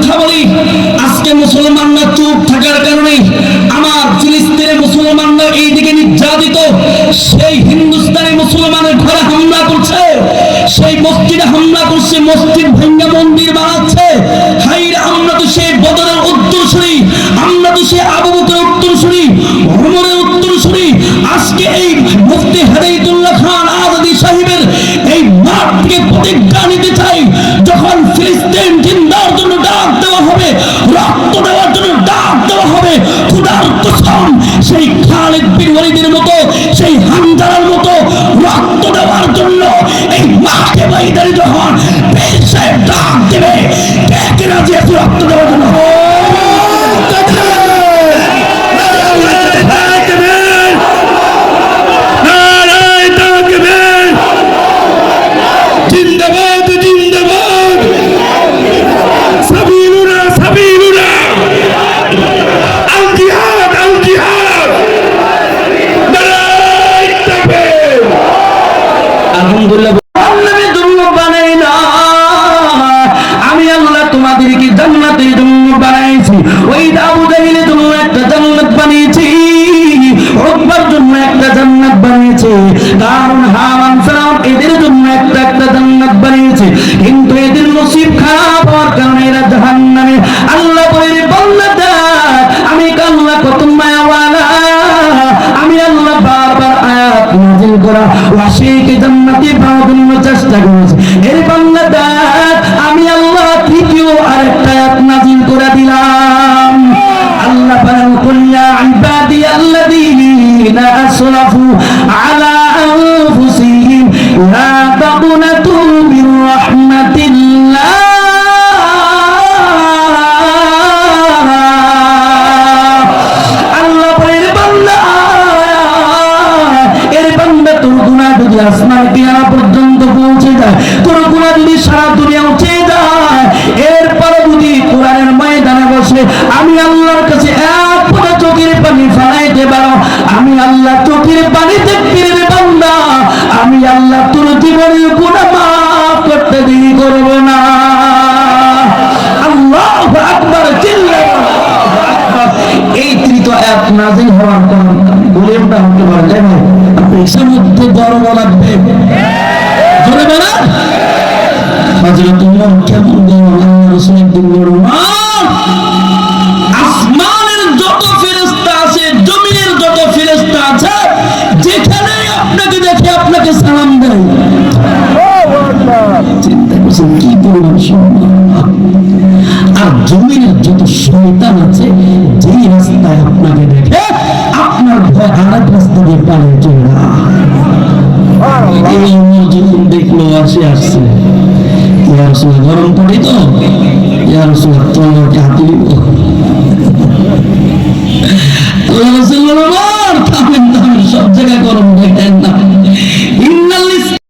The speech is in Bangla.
কথা বলি, আজকে মুসলমানরা চুপ থাকার কারণে আমার ফিলিস্তিনের মুসলমানরা এই দিকে নির্যাতিত। সেই হিন্দুস্তানি মুসলমানের ঘরে হামলা করছে, সেই মসজিদে হামলা করছে, মসজিদ ভেঙ্গা মন্দির বানাচ্ছে। রাজি আছে রক্ত দেওয়ার জন্য? জিন্দাবাদ কারণ হামান ফেরাউন এদের জন্য একটা একটা জান্নাত বানিয়েছে। কিন্তু এদের নসিব খারাপ হওয়ার কারণে এরা জাহান্নামে। আল্লাহ বলে বললে আমি কাল্লা কত মায়াওয়ালা। আমি আল্লাহ বারবার আয়াত নাজিল করা ওয়াসিকে জান্নাতে পাওয়ার জন্য চেষ্টা করেছি। এর বাংলা আমি আল্লাহ তৃতীয় আরেকটা আয়াত নাজিল করে দিলাম। আল্লাহ বলেন, কুল ইবাদি আল্লাযীনা তাকুনাতু মির রাহমাতিল্লাহ আল্লাহ এর বান্দা, তোর গুনাহ যদি আসমান কিয়ামত পর্যন্ত পৌঁছে যায়, তোর গুনাহ যদি সারা দুনিয়া উঠে যায় এরপর যদি কোরআনের ময়দানে বসে, আমি আল্লাহর কাছে এক চোখের পানি ফালাইতে পারো চোখের পানি দেখতে রে বান্দা, আমি আল্লাহ তোর জীবনের গুনাহ মাফ করতে করব না। আল্লাহু আকবার এই তৃতীয় আয়াত নাজিল হওয়ার হতে পারে লাগবে কেমন আপনাকে দেখে আপনাকে সালাম দেয় চিন্তা করছেন, কি আর জমিনের যত শয়তান আছে, যেই রাস্তায় আপনাকে দেখে, আপনার ভয় রাস্তা দিয়ে পালিয়ে চলে না দেখল, আসে আসছে। গরম পড়ি তো? ইয়ার তোমাকে হাতে দিব